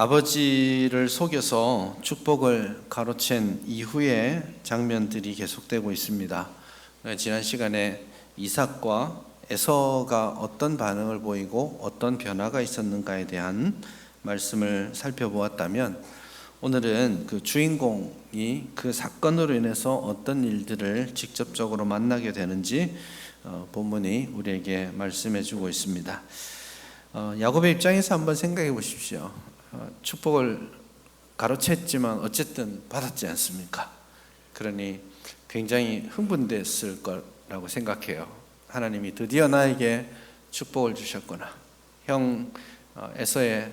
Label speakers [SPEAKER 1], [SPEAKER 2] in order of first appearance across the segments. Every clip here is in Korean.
[SPEAKER 1] 아버지를 속여서 축복을 가로챈 이후의 장면들이 계속되고 있습니다. 네, 지난 시간에 이삭과 에서가 어떤 반응을 보이고 어떤 변화가 있었는가에 대한 말씀을 살펴보았다면 오늘은 그 주인공이 그 사건으로 인해서 어떤 일들을 직접적으로 만나게 되는지 어, 본문이 우리에게 말씀해 주고 있습니다. 어, 야곱의 입장에서 한번 생각해 보십시오. 어, 축복을 가로챘지만 어쨌든 받았지 않습니까? 그러니 굉장히 흥분됐을 거라고 생각해요. 하나님이 드디어 나에게 축복을 주셨구나. 형 어, 에서의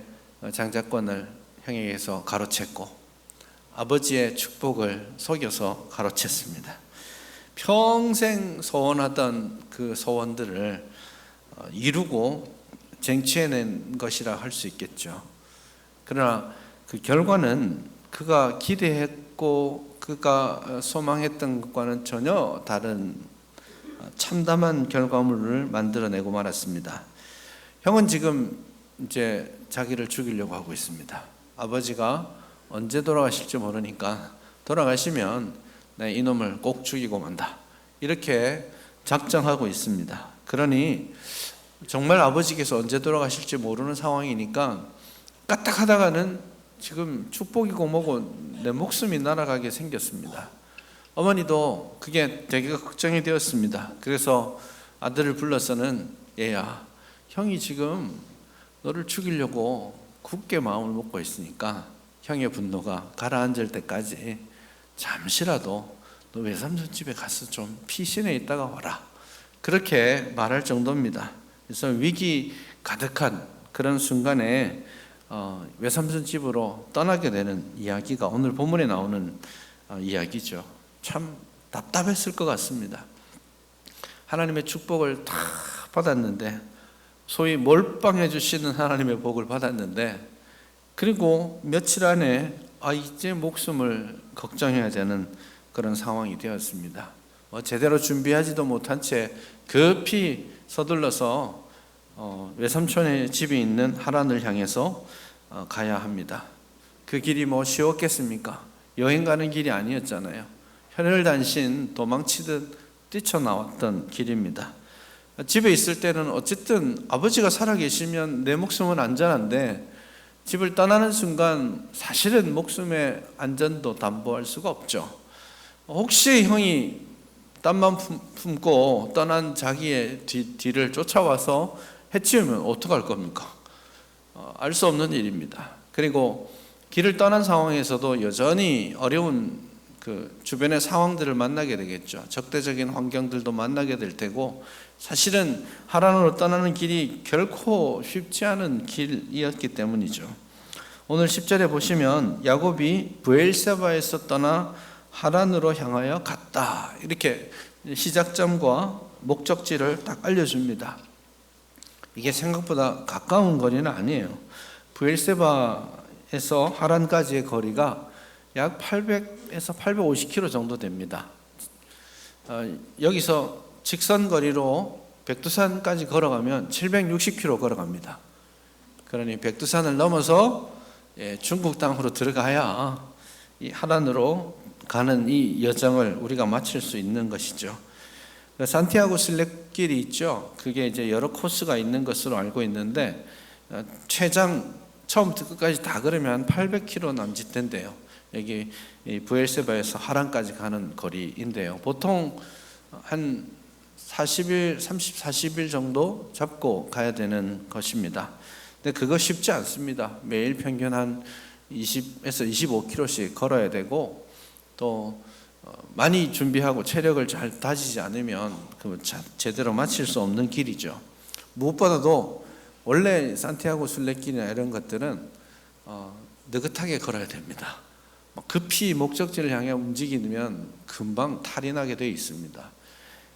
[SPEAKER 1] 장자권을 형에게서 가로챘고 아버지의 축복을 속여서 가로챘습니다. 평생 소원하던 그 소원들을 어, 이루고 쟁취해낸 것이라 할 수 있겠죠. 그러나 그 결과는 그가 기대했고 그가 소망했던 것과는 전혀 다른 참담한 결과물을 만들어내고 말았습니다. 형은 지금 이제 자기를 죽이려고 하고 있습니다. 아버지가 언제 돌아가실지 모르니까 돌아가시면 내 이놈을 꼭 죽이고 만다. 이렇게 작정하고 있습니다. 그러니 정말 아버지께서 언제 돌아가실지 모르는 상황이니까 까딱 하다가는 지금 축복이고 뭐고 내 목숨이 날아가게 생겼습니다. 어머니도 그게 되게 걱정이 되었습니다. 그래서 아들을 불러서는 얘야, 형이 지금 너를 죽이려고 굳게 마음을 먹고 있으니까 형의 분노가 가라앉을 때까지 잠시라도 너 외삼촌 집에 가서 좀 피신해 있다가 와라. 그렇게 말할 정도입니다. 그래서 위기 가득한 그런 순간에 어, 외삼촌 집으로 떠나게 되는 이야기가 오늘 본문에 나오는 어, 이야기죠. 참 답답했을 것 같습니다. 하나님의 축복을 다 받았는데 소위 몰빵해 주시는 하나님의 복을 받았는데 그리고 며칠 안에 아 이제 목숨을 걱정해야 되는 그런 상황이 되었습니다. 뭐 제대로 준비하지도 못한 채 급히 서둘러서 어, 외삼촌의 집이 있는 하란을 향해서 어, 가야 합니다. 그 길이 뭐 쉬웠겠습니까? 여행 가는 길이 아니었잖아요. 혈혈단신 도망치듯 뛰쳐나왔던 길입니다. 집에 있을 때는 어쨌든 아버지가 살아계시면 내 목숨은 안전한데 집을 떠나는 순간 사실은 목숨의 안전도 담보할 수가 없죠. 혹시 형이 땀만 품 고 떠난 자기의 뒤, 뒤를 쫓아와서 해치우면 어떡할 겁니까? 어, 알수 없는 일입니다. 그리고 길을 떠난 상황에서도 여전히 어려운 그 주변의 상황들을 만나게 되겠죠. 적대적인 환경들도 만나게 될 테고 사실은 하란으로 떠나는 길이 결코 쉽지 않은 길이었기 때문이죠. 오늘 10절에 보시면 야곱이 부엘세바에서 떠나 하란으로 향하여 갔다. 이렇게 시작점과 목적지를 딱 알려줍니다. 이게 생각보다 가까운 거리는 아니에요. 부엘세바에서 하란까지의 거리가 약 800에서 850km 정도 됩니다. 어, 여기서 직선 거리로 백두산까지 걸어가면 760km 걸어갑니다. 그러니 백두산을 넘어서 예, 중국 땅으로 들어가야 이 하란으로 가는 이 여정을 우리가 마칠 수 있는 것이죠. 그 산티아고 길이 있죠. 그게 이제 여러 코스가 있는 것으로 알고 있는데 어, 최장 처음부터 끝까지 다 걸으면 800km 남짓 된대요. 여기 부엘세바에서 하란까지 가는 거리인데요. 보통 한 40일, 30, 40일 정도 잡고 가야 되는 것입니다. 근데 그거 쉽지 않습니다. 매일 평균 한 20에서 25km씩 걸어야 되고 또 어, 많이 준비하고 체력을 잘 다지지 않으면 그 제대로 마칠 수 없는 길이죠. 무엇보다도 원래 산티아고 순례길이나 이런 것들은 어, 느긋하게 걸어야 됩니다. 뭐 급히 목적지를 향해 움직이면 금방 탈이 나게 되어 있습니다.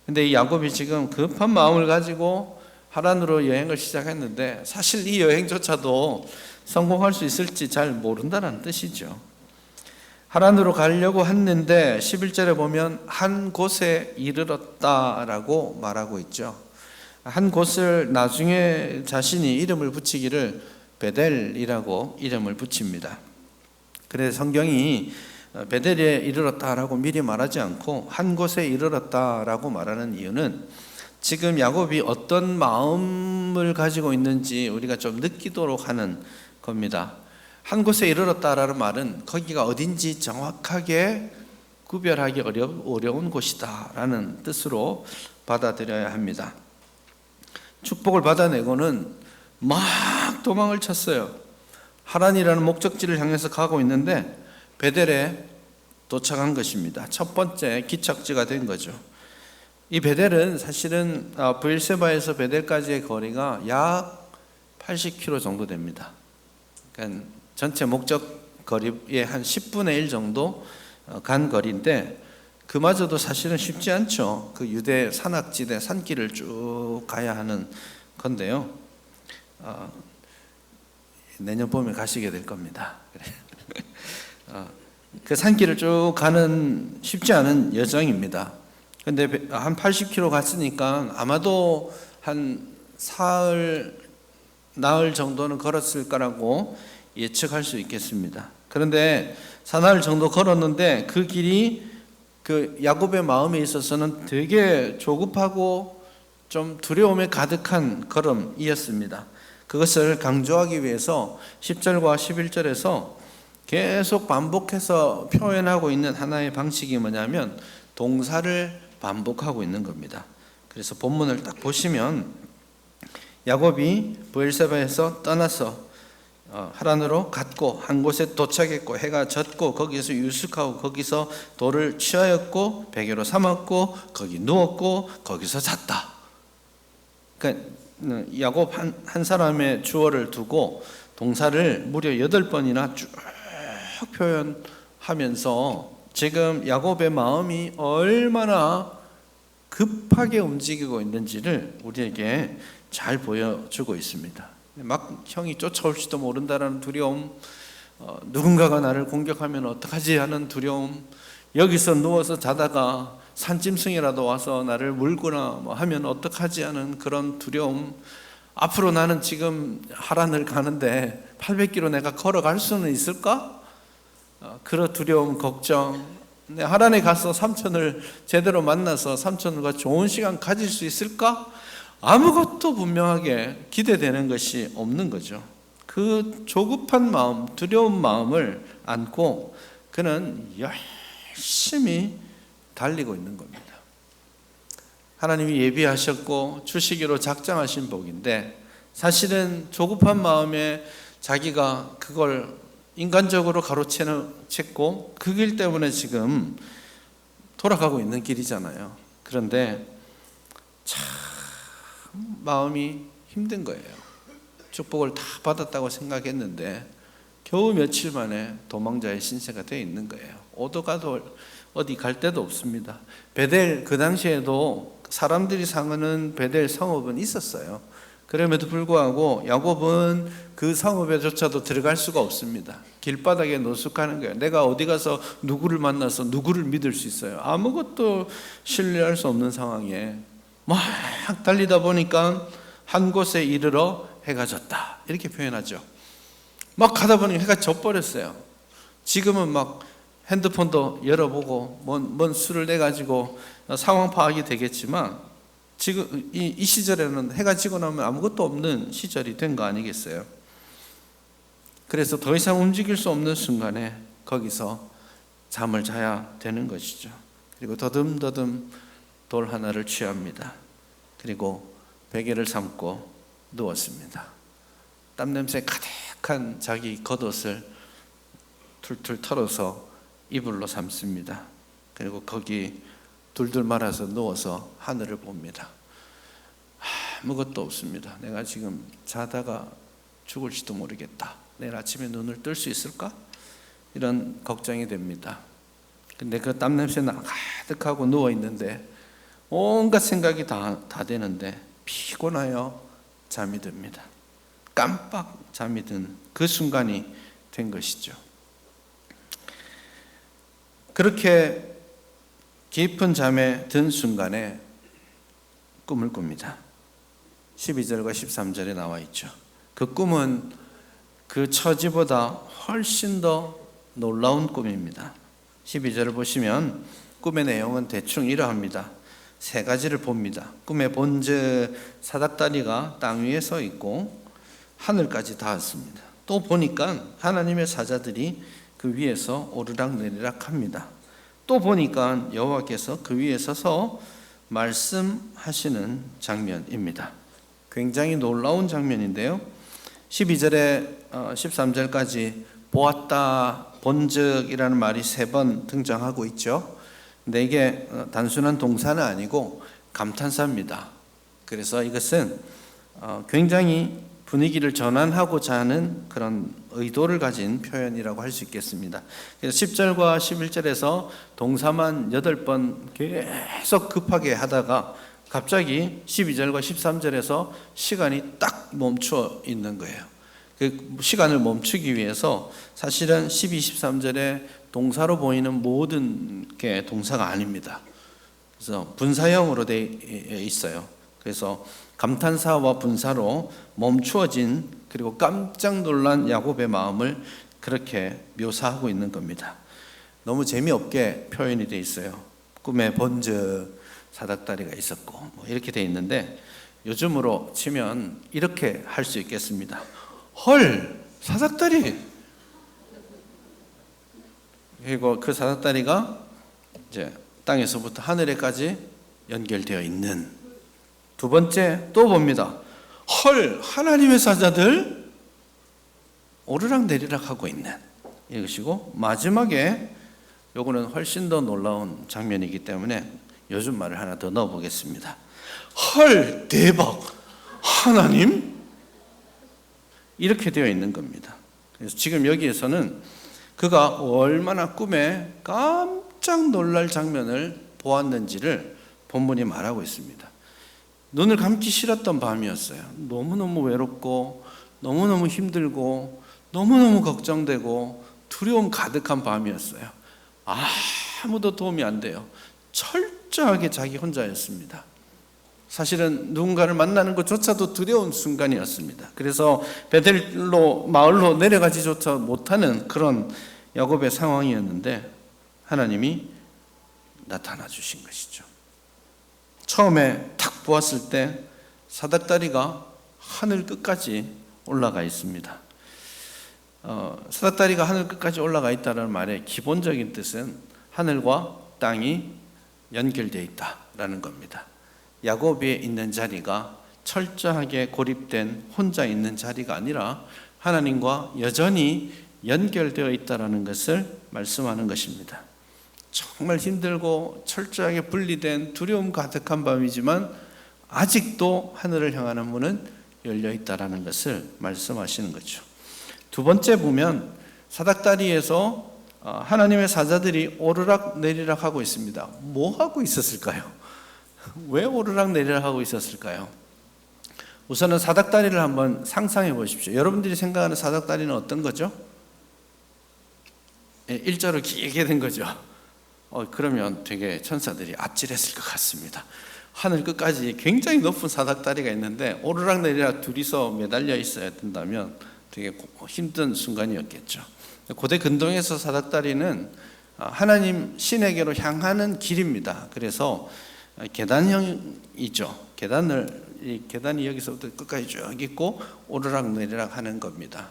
[SPEAKER 1] 근데 이 야곱이 지금 급한 마음을 가지고 하란으로 여행을 시작했는데 사실 이 여행조차도 성공할 수 있을지 잘 모른다는 뜻이죠. 하란으로 가려고 했는데 11절에 보면 한 곳에 이르렀다라고 말하고 있죠. 한 곳을 나중에 자신이 이름을 붙이기를 베델이라고 이름을 붙입니다. 그래서 성경이 베델에 이르렀다라고 미리 말하지 않고 한 곳에 이르렀다라고 말하는 이유는 지금 야곱이 어떤 마음을 가지고 있는지 우리가 좀 느끼도록 하는 겁니다. 한 곳에 이르렀다라는 말은 거기가 어딘지 정확하게 구별하기 어려, 어려운 곳이다라는 뜻으로 받아들여야 합니다. 축복을 받아내고는 막 도망을 쳤어요. 하란이라는 목적지를 향해서 가고 있는데 베델에 도착한 것입니다. 첫 번째 기착지가 된 거죠. 이 베델은 사실은 아, 브일세바에서 베델까지의 거리가 약 80km 정도 됩니다. 그러니까 전체 목적 거리의 한 10분의 1 정도 어, 간 거리인데 그마저도 사실은 쉽지 않죠. 그 유대 산악지대 산길을 쭉 가야 하는 건데요. 어, 내년 봄에 가시게 될 겁니다. 어, 그 산길을 쭉 가는 쉽지 않은 여정입니다. 근데 한 80km 갔으니까 아마도 한 사흘 나흘 정도는 걸었을 거라고 예측할 수 있겠습니다. 그런데 사나흘 정도 걸었는데 그 길이 그 야곱의 마음에 있어서는 되게 조급하고 좀 두려움에 가득한 걸음이었습니다. 그것을 강조하기 위해서 10절과 11절에서 계속 반복해서 표현하고 있는 하나의 방식이 뭐냐면 동사를 반복하고 있는 겁니다. 그래서 본문을 딱 보시면 야곱이 브엘세바에서 떠나서 어, 하란으로 갔고 한 곳에 도착했고 해가 졌고 거기서 유숙하고 거기서 돌을 취하였고 베개로 삼았고 거기 누웠고 거기서 잤다. 그러니까 야곱 한, 한 사람의 주어를 두고 동사를 무려 여덟 번이나 쭉 표현하면서 지금 야곱의 마음이 얼마나 급하게 움직이고 있는지를 우리에게 잘 보여주고 있습니다. 막 형이 쫓아올지도 모른다라는 두려움, 어, 누군가가 나를 공격하면 어떡하지 하는 두려움, 여기서 누워서 자다가 산짐승이라도 와서 나를 물거나 뭐 하면 어떡하지 하는 그런 두려움, 앞으로 나는 지금 하란을 가는데 800km 내가 걸어갈 수는 있을까? 어, 그런 두려움, 걱정. 내 하란에 가서 삼촌을 제대로 만나서 삼촌과 좋은 시간 가질 수 있을까? 아무것도 분명하게 기대되는 것이 없는 거죠. 그 조급한 마음, 두려운 마음을 안고 그는 열심히 달리고 있는 겁니다. 하나님이 예비하셨고 주시기로 작정하신 복인데 사실은 조급한 마음에 자기가 그걸 인간적으로 가로챘고 그 길 때문에 지금 돌아가고 있는 길이잖아요. 그런데 참 마음이 힘든 거예요. 축복을 다 받았다고 생각했는데 겨우 며칠 만에 도망자의 신세가 되어 있는 거예요. 오도 가도 어디 갈 데도 없습니다. 베델 그 당시에도 사람들이 사는 베델 성읍은 있었어요. 그럼에도 불구하고 야곱은 그 성읍에조차도 들어갈 수가 없습니다. 길바닥에 노숙하는 거예요. 내가 어디 가서 누구를 만나서 누구를 믿을 수 있어요. 아무것도 신뢰할 수 없는 상황에 막 달리다 보니까 한 곳에 이르러 해가 졌다. 이렇게 표현하죠. 막 가다 보니 해가 져버렸어요. 지금은 막 핸드폰도 열어보고 뭔, 뭔 수를 내가지고 상황 파악이 되겠지만 지금 이, 이 시절에는 해가 지고 나면 아무것도 없는 시절이 된 거 아니겠어요? 그래서 더 이상 움직일 수 없는 순간에 거기서 잠을 자야 되는 것이죠. 그리고 더듬더듬 돌 하나를 취합니다. 그리고 베개를 삼고 누웠습니다. 땀 냄새 가득한 자기 겉옷을 툴툴 털어서 이불로 삼습니다. 그리고 거기 둘둘 말아서 누워서 하늘을 봅니다. 아무것도 없습니다. 내가 지금 자다가 죽을지도 모르겠다. 내일 아침에 눈을 뜰 수 있을까? 이런 걱정이 됩니다. 근데 그 땀 냄새나 가득하고 누워 있는데 온갖 생각이 다, 다 되는데 피곤하여 잠이 듭니다. 깜빡 잠이 든 그 순간이 된 것이죠. 그렇게 깊은 잠에 든 순간에 꿈을 꿉니다. 12절과 13절에 나와 있죠. 그 꿈은 그 처지보다 훨씬 더 놀라운 꿈입니다. 12절을 보시면 꿈의 내용은 대충 이러합니다. 세 가지를 봅니다. 꿈에 본즉 사닥다리가 땅 위에 서 있고 하늘까지 닿았습니다. 또 보니까 하나님의 사자들이 그 위에서 오르락 내리락 합니다. 또 보니까 여호와께서 그 위에 서서 말씀하시는 장면입니다. 굉장히 놀라운 장면인데요. 12절에 13절까지 보았다, 본적이라는 말이 세 번 등장하고 있죠. 이게 어, 단순한 동사는 아니고 감탄사입니다. 그래서 이것은 어, 굉장히 분위기를 전환하고자 하는 그런 의도를 가진 표현이라고 할 수 있겠습니다. 그래서 10절과 11절에서 동사만 8번 계속 급하게 하다가 갑자기 12절과 13절에서 시간이 딱 멈춰 있는 거예요. 그 시간을 멈추기 위해서 사실은 12, 13절에 동사로 보이는 모든 게 동사가 아닙니다. 그래서 분사형으로 되어 있어요. 그래서 감탄사와 분사로 멈추어진 그리고 깜짝 놀란 야곱의 마음을 그렇게 묘사하고 있는 겁니다. 너무 재미없게 표현이 되어 있어요. 꿈에 번즈 사닥다리가 있었고 뭐 이렇게 되어 있는데 요즘으로 치면 이렇게 할 수 있겠습니다. 헐 사닥다리 그리고 그 사닥다리가 이제 땅에서부터 하늘에까지 연결되어 있는 두 번째 또 봅니다. 헐 하나님의 사자들 오르락 내리락 하고 있는 이것이고 마지막에 요거는 훨씬 더 놀라운 장면이기 때문에 요즘 말을 하나 더 넣어 보겠습니다. 헐 대박 하나님 이렇게 되어 있는 겁니다. 그래서 지금 여기에서는 그가 얼마나 꿈에 깜짝 놀랄 장면을 보았는지를 본문이 말하고 있습니다. 눈을 감기 싫었던 밤이었어요. 너무너무 외롭고, 너무너무 힘들고, 너무너무 걱정되고, 두려움 가득한 밤이었어요. 아무도 도움이 안 돼요. 철저하게 자기 혼자였습니다. 사실은 누군가를 만나는 것조차도 두려운 순간이었습니다. 그래서 베델로 마을로 내려가지조차 못하는 그런 야곱의 상황이었는데 하나님이 나타나 주신 것이죠. 처음에 탁 보았을 때 사닥다리가 하늘 끝까지 올라가 있습니다. 어, 사닥다리가 하늘 끝까지 올라가 있다는 말의 기본적인 뜻은 하늘과 땅이 연결되어 있다라는 겁니다. 야곱이 있는 자리가 철저하게 고립된 혼자 있는 자리가 아니라 하나님과 여전히 연결되어 있다라는 것을 말씀하는 것입니다. 정말 힘들고 철저하게 분리된 두려움 가득한 밤이지만 아직도 하늘을 향하는 문은 열려 있다라는 것을 말씀하시는 거죠. 두 번째 보면 사닥다리에서 어, 하나님의 사자들이 오르락 내리락 하고 있습니다. 뭐 하고 있었을까요? 왜 오르락 내리락 하고 있었을까요? 우선은 사닥다리를 한번 상상해 보십시오. 여러분들이 생각하는 사닥다리는 어떤 거죠? 예, 일자로 길게 된 거죠. 어, 그러면 되게 천사들이 아찔했을 것 같습니다. 하늘 끝까지 굉장히 높은 사닥다리가 있는데 오르락 내리락 둘이서 매달려 있어야 된다면 되게 힘든 순간이었겠죠. 고대 근동에서 사닥다리는 아, 하나님 신에게로 향하는 길입니다. 그래서 계단형이죠. 계단을 이 계단이 여기서부터 끝까지 쭉 있고 오르락 내리락 하는 겁니다.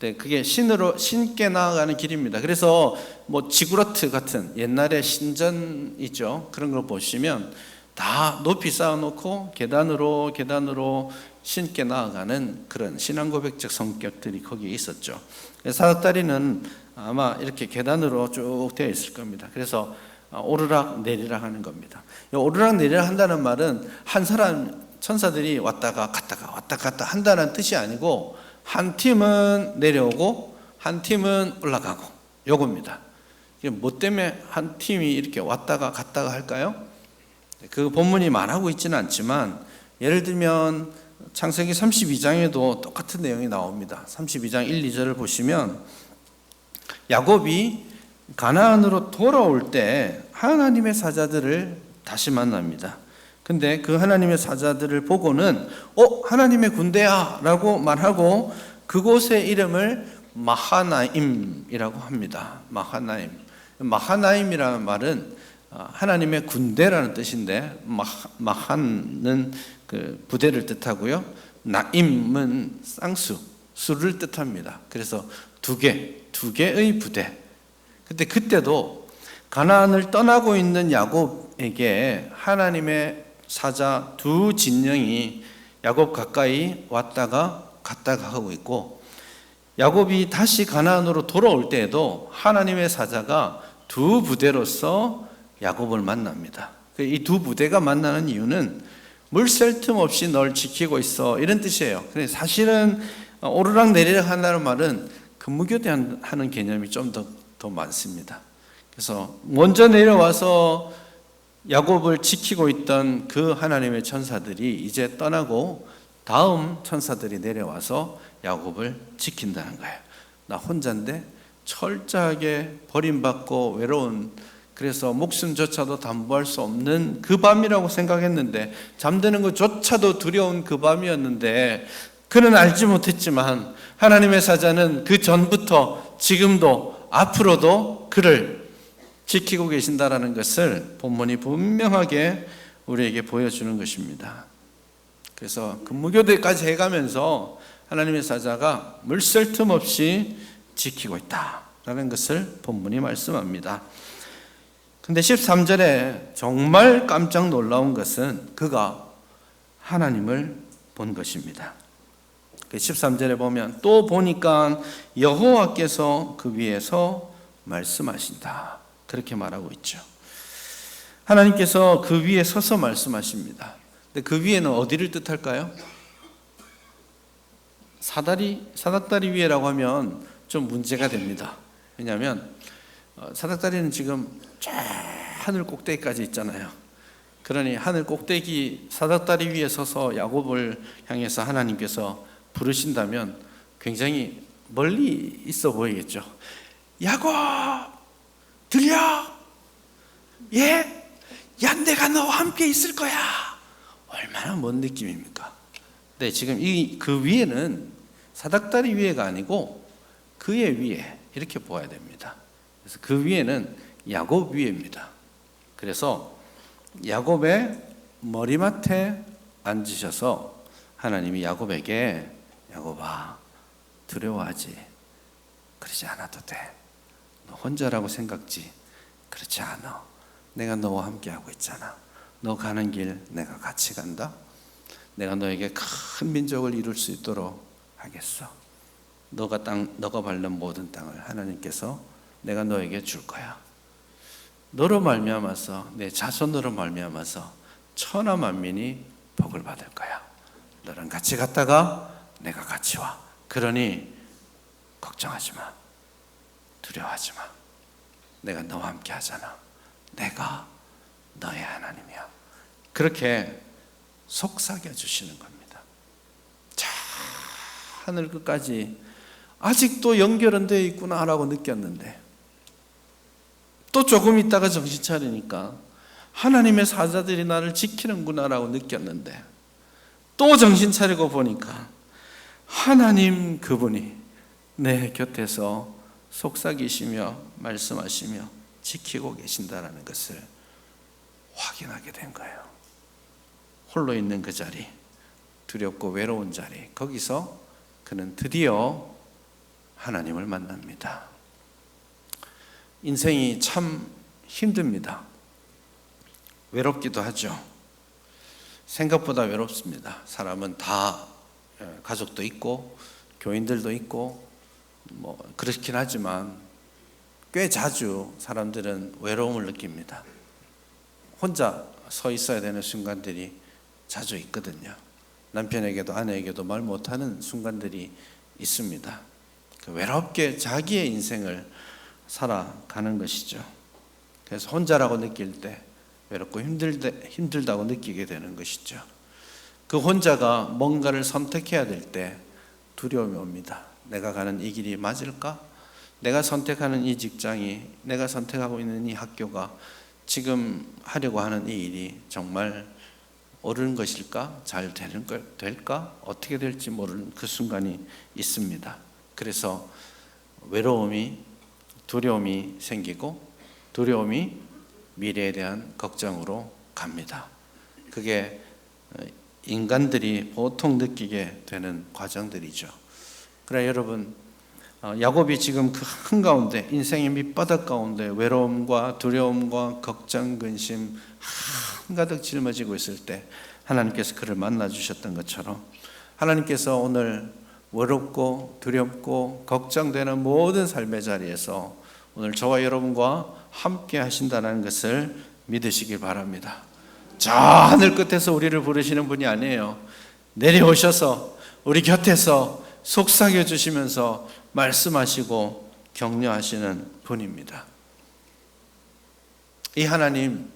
[SPEAKER 1] 네, 그게 신으로 신께 나아가는 길입니다. 그래서 뭐 지구러트 같은 옛날에 신전 있죠. 그런 걸 보시면 다 높이 쌓아놓고 계단으로 계단으로 신께 나아가는 그런 신앙 고백적 성격들이 거기에 있었죠. 사닥다리는 아마 이렇게 계단으로 쭉 되어 있을 겁니다. 그래서 오르락 내리락 하는 겁니다. 오르락 내리락 한다는 말은 한 사람 천사들이 왔다가 갔다가 왔다 갔다 한다는 뜻이 아니고 한 팀은 내려오고 한 팀은 올라가고 요겁니다. 뭐 때문에 한 팀이 이렇게 왔다가 갔다가 할까요? 그 본문이 말하고 있지는 않지만 예를 들면 창세기 32장에도 똑같은 내용이 나옵니다. 32장 1, 2절을 보시면 야곱이 가나안으로 돌아올 때 하나님의 사자들을 다시 만납니다. 근데 그 하나님의 사자들을 보고는 어 하나님의 군대야라고 말하고 그곳의 이름을 마하나임이라고 합니다. 마하나임. 마하나임이라는 말은 어, 하나님의 군대라는 뜻인데 마한은 그 부대를 뜻하고요. 나임은 쌍수, 수를 뜻합니다. 그래서 두 개, 두 개의 부대. 근데 그때도 가나안을 떠나고 있는 야곱에게 하나님의 사자 두 진영이 야곱 가까이 왔다가 갔다가 하고 있고 야곱이 다시 가나안으로 돌아올 때에도 하나님의 사자가 두 부대로서 야곱을 만납니다. 이 두 부대가 만나는 이유는 물샐 틈 없이 널 지키고 있어 이런 뜻이에요. 근데 사실은 오르락 내리락 한다는 말은 근무교대하는 개념이 좀 더 더 많습니다. 그래서 먼저 내려와서 야곱을 지키고 있던 그 하나님의 천사들이 이제 떠나고 다음 천사들이 내려와서 야곱을 지킨다는 거예요. 나 혼자인데 철저하게 버림받고 외로운 그래서 목숨조차도 담보할 수 없는 그 밤이라고 생각했는데 잠드는 것조차도 두려운 그 밤이었는데 그는 알지 못했지만 하나님의 사자는 그 전부터 지금도 앞으로도 그를 지키고 계신다라는 것을 본문이 분명하게 우리에게 보여주는 것입니다. 그래서 근무교대까지 해가면서 하나님의 사자가 물샐 틈 없이 지키고 있다라는 것을 본문이 말씀합니다. 근데 13절에 정말 깜짝 놀라운 것은 그가 하나님을 본 것입니다. 13절에 보면 또 보니까 여호와께서 그 위에서 말씀하신다. 그렇게 말하고 있죠. 하나님께서 그 위에 서서 말씀하십니다. 근데 그 위에는 어디를 뜻할까요? 사다리 사닥다리 위에라고 하면 좀 문제가 됩니다. 왜냐하면 어, 사닥다리는 지금 쫙 하늘 꼭대기까지 있잖아요. 그러니 하늘 꼭대기 사닥다리 위에 서서 야곱을 향해서 하나님께서 부르신다면 굉장히 멀리 있어 보이겠죠. 야곱 들려? 예? 야 내가 너와 함께 있을 거야. 얼마나 먼 느낌입니까? 네, 지금 이 그 위에는 사닥다리 위에가 아니고 그의 위에 이렇게 보아야 됩니다. 그래서 그 위에는 야곱 위에입니다. 그래서 야곱의 머리맡에 앉으셔서 하나님이 야곱에게 야곱아 두려워하지 그러지 않아도 돼. 너 혼자라고 생각지 그렇지 않아. 내가 너와 함께 하고 있잖아. 너 가는 길 내가 같이 간다. 내가 너에게 큰 민족을 이룰 수 있도록 하겠어. 너가 땅 너가 밟는 모든 땅을 하나님께서 내가 너에게 줄 거야. 너로 말미암아서 내 자손으로 말미암아서 천하 만민이 복을 받을 거야. 너랑 같이 갔다가 내가 같이 와. 그러니 걱정하지 마. 두려워하지 마. 내가 너와 함께 하잖아. 내가 너의 하나님이야. 그렇게 속삭여 주시는 겁니다. 자, 하늘 끝까지 아직도 연결은 되어 있구나라고 느꼈는데 또 조금 있다가 정신 차리니까 하나님의 사자들이 나를 지키는구나라고 느꼈는데 또 정신 차리고 보니까 하나님 그분이 내 곁에서 속삭이시며 말씀하시며 지키고 계신다라는 것을 확인하게 된 거예요. 홀로 있는 그 자리, 두렵고 외로운 자리, 거기서 그는 드디어 하나님을 만납니다. 인생이 참 힘듭니다. 외롭기도 하죠. 생각보다 외롭습니다. 사람은 다 예, 가족도 있고 교인들도 있고 뭐 그렇긴 하지만 꽤 자주 사람들은 외로움을 느낍니다. 혼자 서 있어야 되는 순간들이 자주 있거든요. 남편에게도 아내에게도 말 못하는 순간들이 있습니다. 그 외롭게 자기의 인생을 살아가는 것이죠. 그래서 혼자라고 느낄 때 외롭고 힘들다, 힘들다고 느끼게 되는 것이죠. 그 혼자가 뭔가를 선택해야 될 때 두려움이 옵니다. 내가 가는 이 길이 맞을까? 내가 선택하는 이 직장이, 내가 선택하고 있는 이 학교가 지금 하려고 하는 이 일이 정말 옳은 것일까? 잘 되는 걸 될까? 어떻게 될지 모르는 그 순간이 있습니다. 그래서 외로움이 두려움이 생기고 두려움이 미래에 대한 걱정으로 갑니다. 그게 어, 인간들이 보통 느끼게 되는 과정들이죠. 그래 여러분 어, 야곱이 지금 그 한가운데 인생의 밑바닥 가운데 외로움과 두려움과 걱정 근심 한가득 짊어지고 있을 때 하나님께서 그를 만나 주셨던 것처럼 하나님께서 오늘 외롭고 두렵고 걱정되는 모든 삶의 자리에서 오늘 저와 여러분과 함께 하신다는 것을 믿으시길 바랍니다. 저 하늘 끝에서 우리를 부르시는 분이 아니에요. 내려오셔서 우리 곁에서 속삭여 주시면서 말씀하시고 격려하시는 분입니다. 이 하나님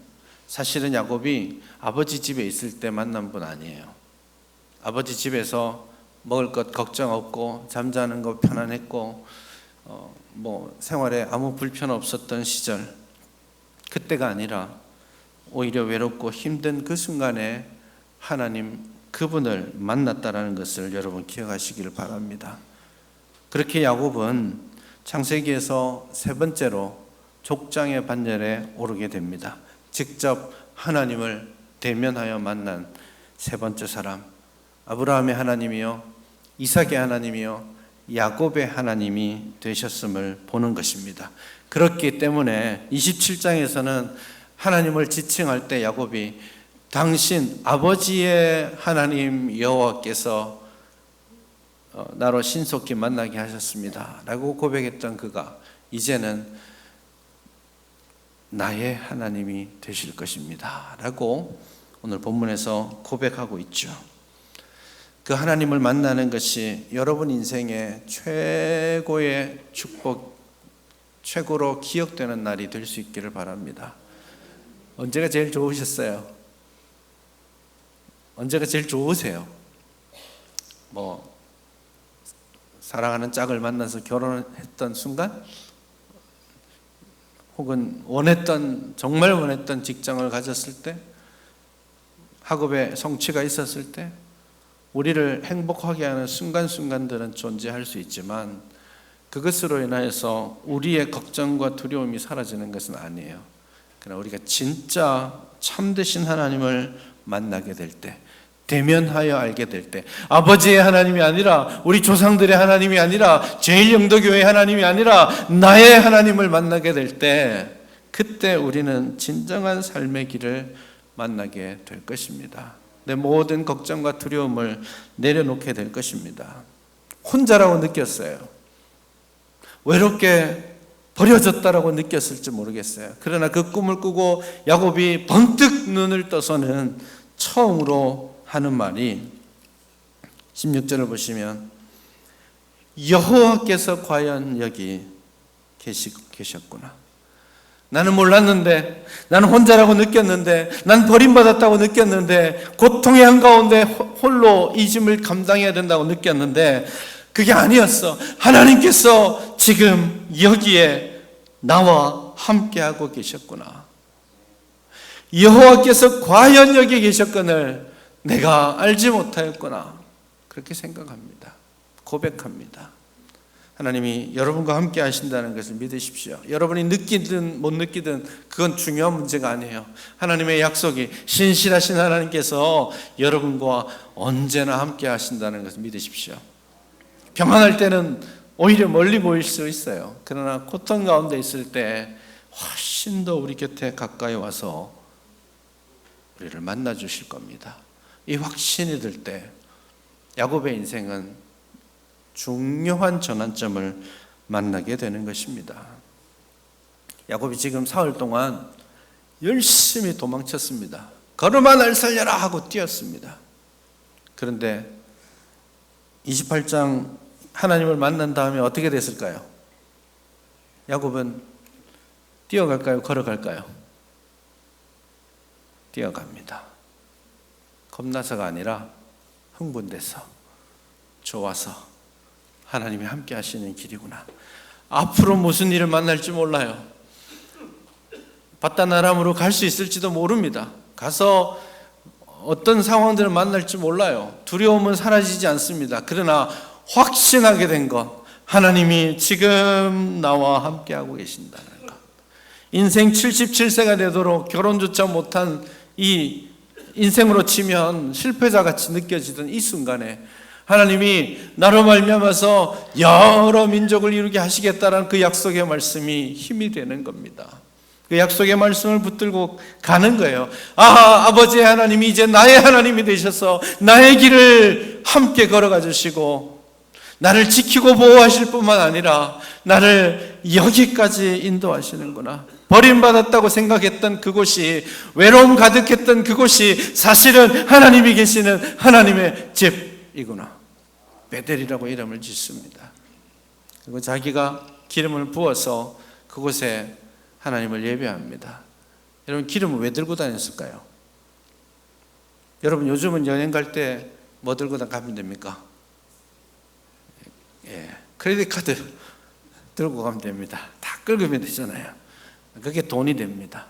[SPEAKER 1] 사실은 야곱이 아버지 집에 있을 때 만난 분 아니에요. 아버지 집에서 먹을 것 걱정 없고 잠자는 것 편안했고 어, 뭐 생활에 아무 불편 없었던 시절 그때가 아니라 오히려 외롭고 힘든 그 순간에 하나님 그분을 만났다라는 것을 여러분 기억하시기를 바랍니다. 그렇게 야곱은 창세기에서 세 번째로 족장의 반열에 오르게 됩니다. 직접 하나님을 대면하여 만난 세 번째 사람 아브라함의 하나님이요 이삭의 하나님이요 야곱의 하나님이 되셨음을 보는 것입니다. 그렇기 때문에 27장에서는 하나님을 지칭할 때 야곱이 당신 아버지의 하나님 여호와께서 어, 나로 신속히 만나게 하셨습니다 라고 고백했던 그가 이제는 나의 하나님이 되실 것입니다 라고 오늘 본문에서 고백하고 있죠. 그 하나님을 만나는 것이 여러분 인생의 최고의 축복, 최고로 기억되는 날이 될 수 있기를 바랍니다. 언제가 제일 좋으셨어요? 언제가 제일 좋으세요? 뭐 사랑하는 짝을 만나서 결혼했던 순간, 혹은 원했던 정말 원했던 직장을 가졌을 때, 학업에 성취가 있었을 때, 우리를 행복하게 하는 순간순간들은 존재할 수 있지만 그것으로 인하여서 우리의 걱정과 두려움이 사라지는 것은 아니에요. 그러나 우리가 진짜 참되신 하나님을 만나게 될 때, 대면하여 알게 될 때, 아버지의 하나님이 아니라 우리 조상들의 하나님이 아니라 제일 영도교회 하나님이 아니라 나의 하나님을 만나게 될 때, 그때 우리는 진정한 삶의 길을 만나게 될 것입니다. 내 모든 걱정과 두려움을 내려놓게 될 것입니다. 혼자라고 느꼈어요. 외롭게 버려졌다라고 느꼈을지 모르겠어요. 그러나 그 꿈을 꾸고 야곱이 번뜩 눈을 떠서는 처음으로 하는 말이 16절을 보시면 여호와께서 과연 여기 계시, 계셨구나. 나는 몰랐는데, 나는 혼자라고 느꼈는데, 난 버림받았다고 느꼈는데, 고통의 한가운데 홀로 이 짐을 감당해야 된다고 느꼈는데, 그게 아니었어. 하나님께서 지금 여기에 나와 함께하고 계셨구나. 여호와께서 과연 여기 계셨거늘 내가 알지 못하였구나. 그렇게 생각합니다. 고백합니다. 하나님이 여러분과 함께 하신다는 것을 믿으십시오. 여러분이 느끼든 못 느끼든 그건 중요한 문제가 아니에요. 하나님의 약속이 신실하신 하나님께서 여러분과 언제나 함께 하신다는 것을 믿으십시오. 평안할 때는 오히려 멀리 보일 수 있어요. 그러나 고통 가운데 있을 때 훨씬 더 우리 곁에 가까이 와서 우리를 만나 주실 겁니다. 이 확신이 들 때 야곱의 인생은 중요한 전환점을 만나게 되는 것입니다. 야곱이 지금 사흘 동안 열심히 도망쳤습니다. 걸음아 날 살려라 하고 뛰었습니다. 그런데 28장 하나님을 만난 다음에 어떻게 됐을까요? 야곱은 뛰어갈까요? 걸어갈까요? 뛰어갑니다. 겁나서가 아니라 흥분돼서 좋아서 하나님이 함께 하시는 길이구나. 앞으로 무슨 일을 만날지 몰라요. 바다나람으로 갈 수 있을지도 모릅니다. 가서 어떤 상황들을 만날지 몰라요. 두려움은 사라지지 않습니다. 그러나 확신하게 된 것, 하나님이 지금 나와 함께하고 계신다는 것. 인생 77세가 되도록 결혼조차 못한 이 인생으로 치면 실패자 같이 느껴지던 이 순간에 하나님이 나로 말미암아서 여러 민족을 이루게 하시겠다라는 그 약속의 말씀이 힘이 되는 겁니다. 그 약속의 말씀을 붙들고 가는 거예요. 아, 아버지 하나님이 이제 나의 하나님이 되셔서 나의 길을 함께 걸어가 주시고 나를 지키고 보호하실 뿐만 아니라 나를 여기까지 인도하시는구나. 버림받았다고 생각했던 그곳이 외로움 가득했던 그곳이 사실은 하나님이 계시는 하나님의 집이구나. 베델이라고 이름을 짓습니다. 그리고 자기가 기름을 부어서 그곳에 하나님을 예배합니다. 여러분 기름을 왜 들고 다녔을까요? 여러분 요즘은 여행 갈 때 뭐 들고 가면 됩니까? 예, 크레딧 카드 들고 가면 됩니다. 다 긁으면 되잖아요. 그게 돈이 됩니다.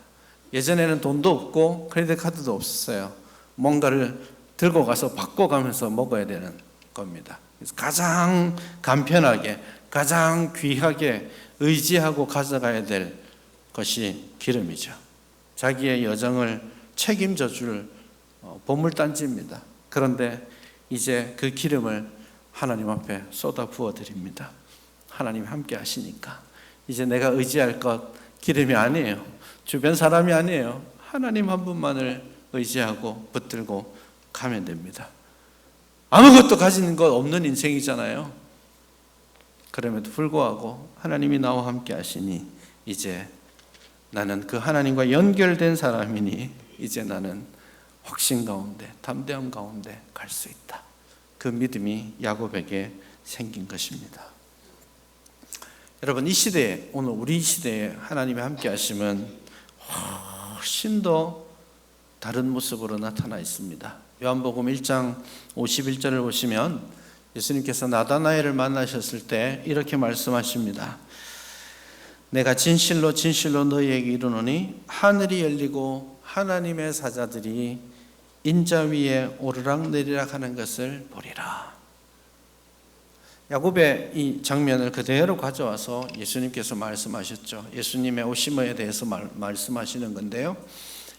[SPEAKER 1] 예전에는 돈도 없고 크레딧 카드도 없었어요. 뭔가를 들고 가서 바꿔가면서 먹어야 되는 겁니다. 가장 간편하게, 가장 귀하게 의지하고 가져가야 될 것이 기름이죠. 자기의 여정을 책임져 줄 어, 보물단지입니다. 그런데 이제 그 기름을 하나님 앞에 쏟아 부어 드립니다. 하나님 함께 하시니까 이제 내가 의지할 것 기름이 아니에요. 주변 사람이 아니에요. 하나님 한 분만을 의지하고 붙들고 가면 됩니다. 아무것도 가지는 것 없는 인생이잖아요. 그럼에도 불구하고 하나님이 나와 함께 하시니 이제 나는 그 하나님과 연결된 사람이니 이제 나는 확신 가운데 담대함 가운데 갈 수 있다. 그 믿음이 야곱에게 생긴 것입니다. 여러분 이 시대에 오늘 우리 시대에 하나님이 함께 하시면 훨씬 더 다른 모습으로 나타나 있습니다. 요한복음 1장 51절을 보시면 예수님께서 나다나엘을 만나셨을 때 이렇게 말씀하십니다. 내가 진실로 진실로 너희에게 이르노니 하늘이 열리고 하나님의 사자들이 인자 위에 오르락 내리락 하는 것을 보리라. 야곱의 이 장면을 그대로 가져와서 예수님께서 말씀하셨죠. 예수님의 오심에 대해서 말, 말씀하시는 건데요.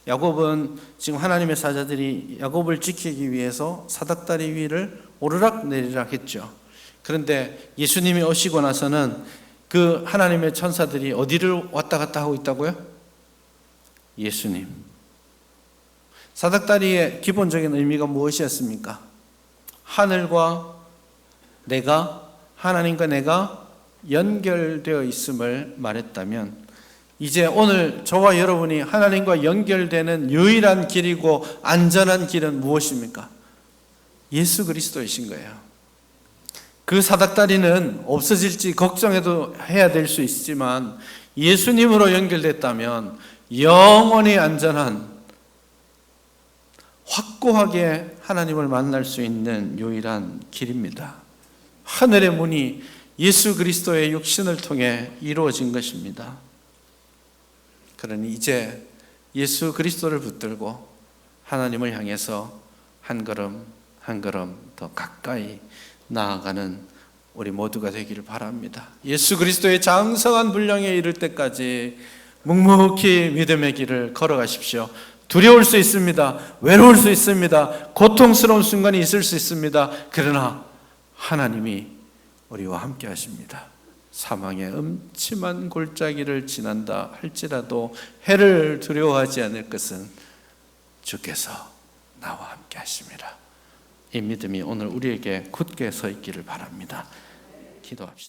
[SPEAKER 1] 야곱은 지금 하나님의 사자들이 야곱을 지키기 위해서 사닥다리 위를 오르락 내리락 했죠. 그런데 예수님이 오시고 나서는 그 하나님의 천사들이 어디를 왔다 갔다 하고 있다고요? 예수님. 사닥다리의 기본적인 의미가 무엇이었습니까? 하늘과 내가 하나님과 내가 연결되어 있음을 말했다면 이제 오늘 저와 여러분이 하나님과 연결되는 유일한 길이고 안전한 길은 무엇입니까? 예수 그리스도이신 거예요. 그 사닥다리는 없어질지 걱정해도 해야 될 수 있지만 예수님으로 연결됐다면 영원히 안전한 확고하게 하나님을 만날 수 있는 유일한 길입니다. 하늘의 문이 예수 그리스도의 육신을 통해 이루어진 것입니다. 그러니 이제 예수 그리스도를 붙들고 하나님을 향해서 한 걸음 한 걸음 더 가까이 나아가는 우리 모두가 되기를 바랍니다. 예수 그리스도의 장성한 분량에 이를 때까지 묵묵히 믿음의 길을 걸어가십시오. 두려울 수 있습니다. 외로울 수 있습니다. 고통스러운 순간이 있을 수 있습니다. 그러나 하나님이 우리와 함께 하십니다. 사망의 음침한 골짜기를 지난다 할지라도 해를 두려워하지 않을 것은 주께서 나와 함께 하십니다. 이 믿음이 오늘 우리에게 굳게 서 있기를 바랍니다. 기도합시다.